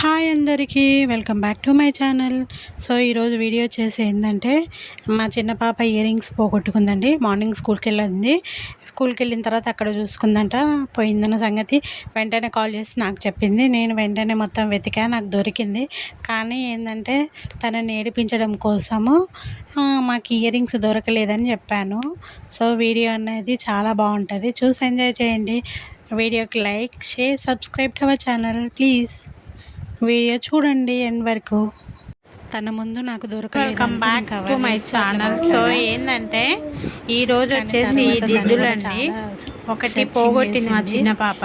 Hi అందరికీ welcome back to my channel. So ఈరోజు video చేసి ఏంటంటే మా చిన్న పాప ఇయర్ రింగ్స్ పోగొట్టుకుందండి. మార్నింగ్ స్కూల్కి వెళ్ళింది స్కూల్కి వెళ్ళిన తర్వాత అక్కడ చూసుకుందంట పోయిందన్న సంగతి. వెంటనే కాల్ చేసి నాకు చెప్పింది. నేను వెంటనే మొత్తం వెతికా నాకు దొరికింది. కానీ ఏంటంటే తనని ఏడిపించడం కోసము మాకు ఇయర్ రింగ్స్ దొరకలేదని చెప్పాను. సో వీడియో అనేది చాలా బాగుంటుంది. చూసి ఎంజాయ్ చేయండి. వీడియోకి like share subscribe to our channel please. Video చూడండి ఎండ్ వరకు. తన ముందు నాకు దొరకలేదు welcome back to my channel so ఏంటంటే ఈ రోజు వచ్చేసి ఈ దిద్దులండి ఒకటి పోగొట్టింది మా చిన్న పాప.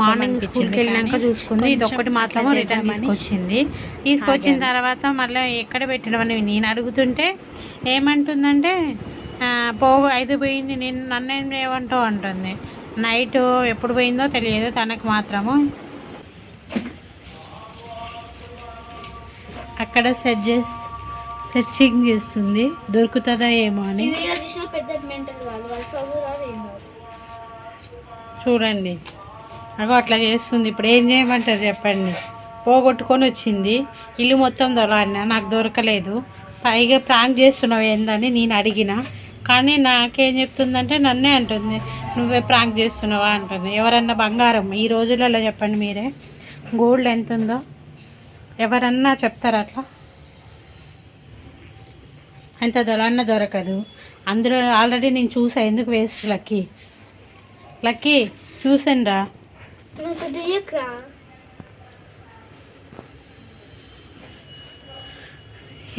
మార్నింగ్ స్కూల్కి వెళ్ళినాక చూసుకుంది. ఇది ఒక్కటి మాత్రం రిటర్న్ తీసుకొచ్చింది. తీసుకొచ్చిన తర్వాత మళ్ళీ ఎక్కడ పెట్టడం అని నేను అడుగుతుంటే ఏమంటుందంటే "ఆ, పోగు ఐదు పోయింది నేను నన్ను ఏం చేయమంటావు అంటుంది. నైట్ ఎప్పుడు పోయిందో తెలియదు తనకు మాత్రము. అక్కడ సెట్ చేసి సెర్చింగ్ చేస్తుంది. దొరుకుతుందా ఏమో అని. చూడండి. అగో అట్లా చేస్తుంది. ఇప్పుడు ఏం చేయమంటారు చెప్పండి. పోగొట్టుకొని వచ్చింది. ఇల్లు మొత్తం దొరకన్నా నాకు దొరకలేదు. పైగా ప్రాంక్ చేస్తున్నావు ఏందని నేను అడిగిన. కానీ నాకేం చెప్తుందంటే నన్నే అంటుంది. నువ్వే ప్రాంక్ చేస్తున్నావా అంటుంది. ఎవరన్నా బంగారం ఈ రోజులలో చెప్పండి మీరే. గోల్డ్ ఎంత ఉందో ఎవరన్నా చెప్తారా అట్లా? అంత దొరన్న దొరకదు. అందులో ఆల్రెడీ నేను చూసా ఎందుకు వేస్ట్ లక్కీ? లక్కీ చూసాను రా నాకు దియక్రా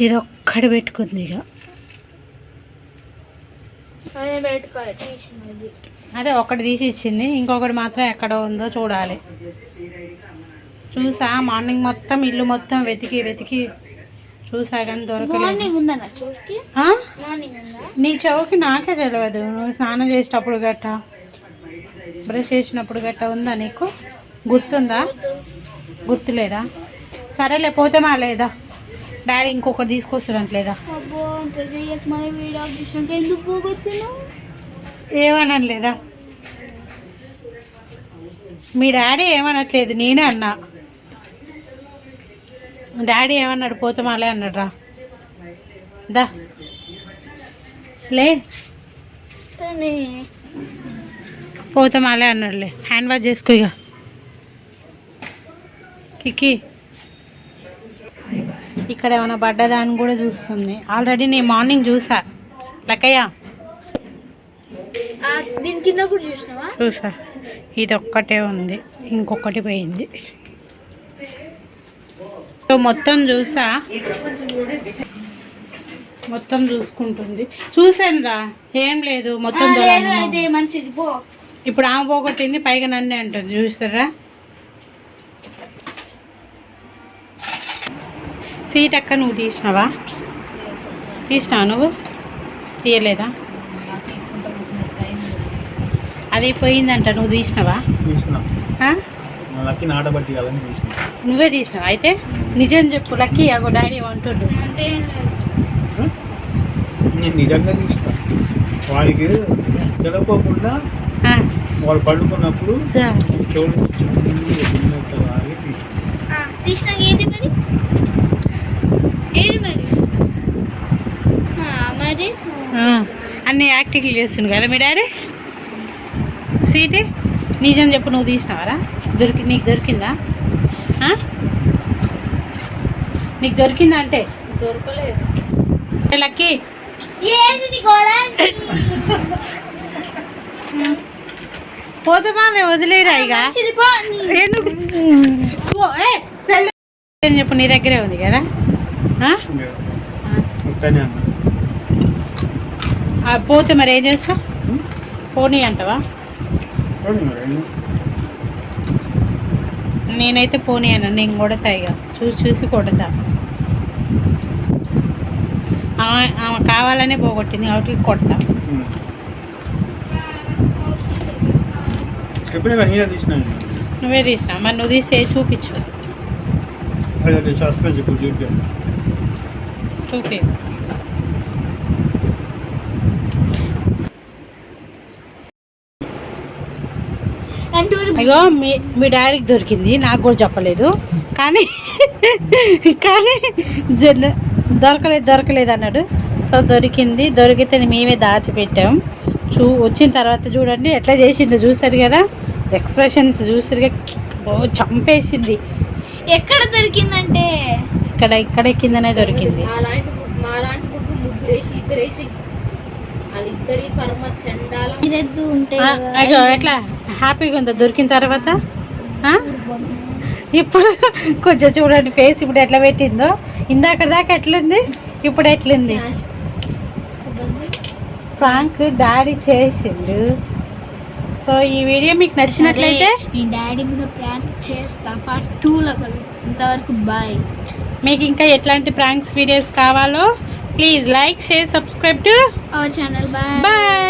ఇది ఒక్కడి పెట్టుకుంది ఇక అదే ఒకటి తీసి ఇచ్చింది ఇంకొకటి మాత్రం ఎక్కడ ఉందో చూడాలి. చూసా మార్నింగ్ మొత్తం ఇల్లు మొత్తం వెతికి వెతికి చూసా కానీ దొరకలేదు. నా చెవుకి? నాకే తెలియదు నువ్వు స్నానం చేసేటప్పుడు గట్ట బ్రష్ చేసినప్పుడు గట్ట ఉందా నీకు? గుర్తుందా? గుర్తులేదా? సరేలే పోతే మా లేదా? డాడీ ఇంకొకటి తీసుకొస్తాడంట అబ్బో అంత చెయ్యక మన వీడియో చూసినాక ఎందుకు పోగొచ్చున్నావు ఏమనను లేదా మీ డాడీ ఏమనట్లేదు నేనే అన్నా. డాడీ ఏమన్నాడు పోతమాలే అన్నాడు రా దా. లే. పోతమాలే అన్నాడులే. హ్యాండ్ వాష్ చేసుకో ఇక కికి ఇక్కడ ఏమైనా పడ్డదా అని కూడా చూస్తుంది. ఆల్రెడీ నేను మార్నింగ్ చూసా. లక్కయ్య. దీని కింద కూడా చూసినావా? చూసా. ఇది ఒక్కటే ఉంది. ఇంకొకటి పోయింది. సో మొత్తం చూసా? మొత్తం చూసుకుంటుంది. చూసాను రా ఏం లేదు మొత్తం ఇప్పుడు ఆమె పోగొట్టింది పైగా నన్నే అంటుంది చూస్తారా సీట్ అక్క నువ్వు తీసినావా? తీసినావా నువ్వు? తీయలేదా? అది పోయిందంట నువ్వు తీసినావా? నువ్వే తీసినావు? అయితే నిజం చెప్పు లక్కీ అగో డాడీ అంటుండు. నేను నిజంగా తీసిన. వాడికి తెలవకుండా ఆ, వాడు పడుకున్నప్పుడు అన్ని యాక్టింగ్లు చేస్తుండు కదా మీ డాడీ? స్వీటీ? నిజం చెప్పు నువ్వు తీసినావారా? దొరికి నీకు దొరికిందా? నీకు దొరికిందా అంటే? దొరకలేదు. లక్కీ? పోతామా వదిలేరా ఇక? ఎందుకు? చెప్పు నీ దగ్గరే ఉంది కదా? పోతే మరి ఏం చేస్తావు? పోనీ అంటావా. నేనైతే పోనీ అన్న నేను కొడతా ఇక చూసి చూసి కొడతా. ఆమె ఆమె కావాలనే పోగొట్టింది కాబట్టి కొడతా. నువ్వే తీసినా. మరి నువ్వు తీసే చూపించు. చూపి అయ్యో మీ మీ డాడీకి దొరికింది నాకు కూడా చెప్పలేదు. కానీ కానీ జన- దొరకలేదు దొరకలేదు అన్నాడు. సో దొరికింది దొరికితే మేమే దాచిపెట్టాం. చూ వచ్చిన తర్వాత చూడండి ఎట్లా చేసిందో చూసారు కదా? ఎక్స్ప్రెషన్స్ చూసారుగా చంపేసింది. ఎక్కడ దొరికిందంటే? ఇక్కడ ఇక్కడ కిందనే దొరికింది. వాళ్ళిద్దరి పరమ చండాల. అయ్యో ఎట్లా? హ్యాపీగా ఉందా? దొరికిన తర్వాత? ఇప్పుడు కొంచెం చూడండి ఫేస్ ఇప్పుడు ఎట్లా పెట్టిందో. ఇందాక దాకా ఎట్లుంది? ఇప్పుడు ఎట్లుంది? ప్రాంక్ డాడీ చేసిండు. సో ఈ వీడియో మీకు నచ్చినట్లయితే డాడీ మీద ప్రాంక్ చేస్తా. పార్ట్ టూలో ఇంతవరకు బాయ్. మీకు ఇంకా ఎట్లాంటి ప్రాంక్స్ వీడియోస్ కావాలో Please like, share, subscribe to our channel. Bye. Bye.